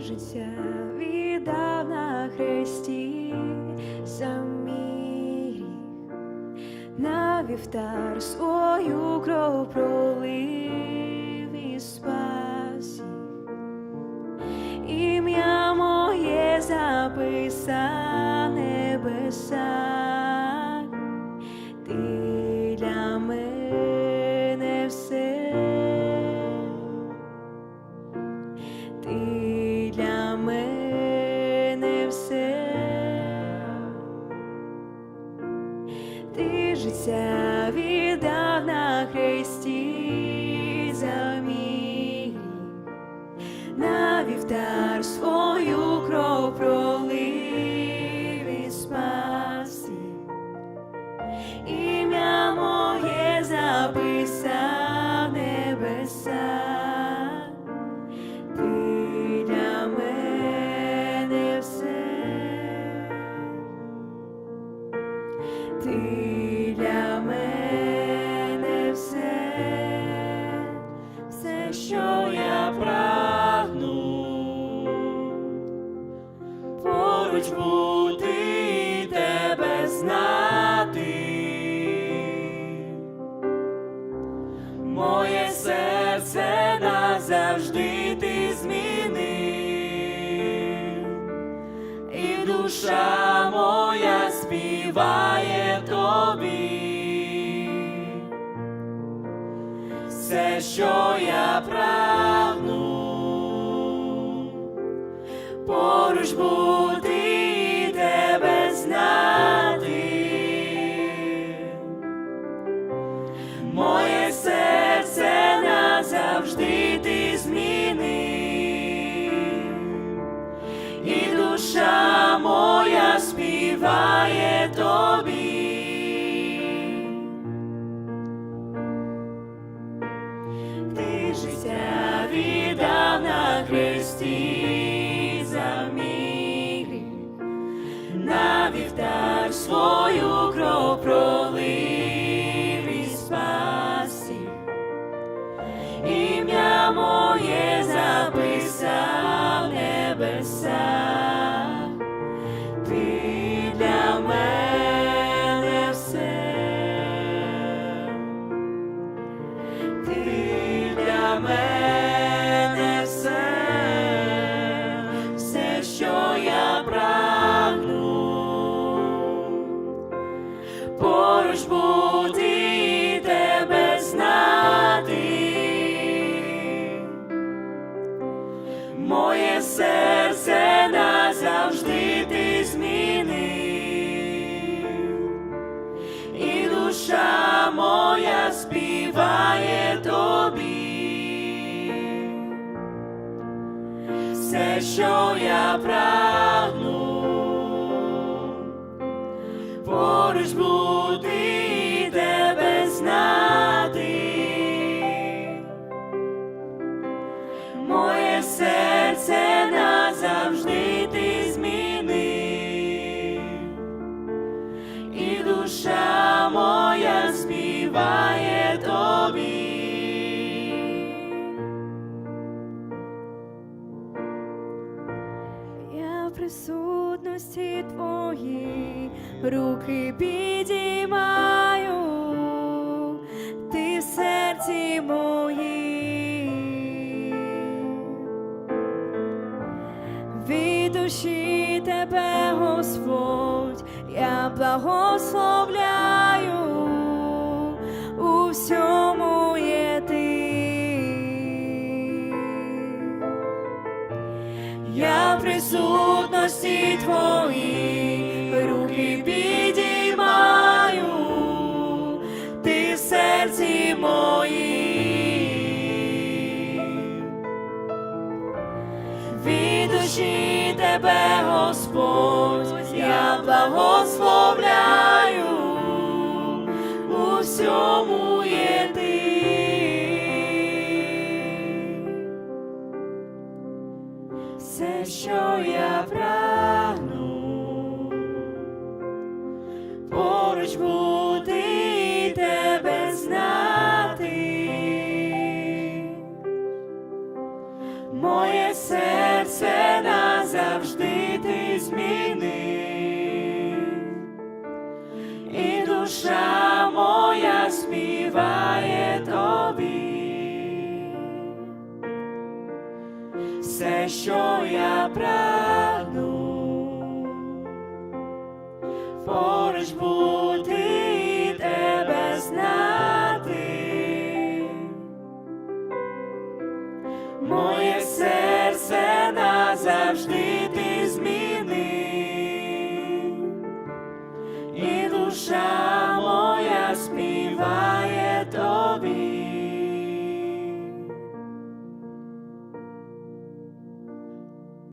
життя віддав на хресті за мій гріх. на вівтар свою кров пролив все, ти життя віддав на хресті за мій на вівтар свою кров ти мене все, все, що я прагну, поруч бути знати. Моє серце назавжди ти змінив, і душа співає тобі. Все, що я прагну, поруч бути і тебе знати. Моє серце назавжди ти змінив, і душа віддав Серце назавжди ти змінив, і душа моя співає тобі. Все, що я прагну, поруч бути присутності твоїй руки підіймаю, ти в серці моїй. Від душі тебе, Господь, я благословляю, у всьому є ти. Я в присутності твоїй руки підіймаю, ти в серці моїй. Від душі тебе, Господь, я благословляю, у всьому поруч бути і тебе знати, моє серце назавжди ти зміни, і душа моя співає тобі, все, що я прав. моє серце назавжди ти змінив і душа.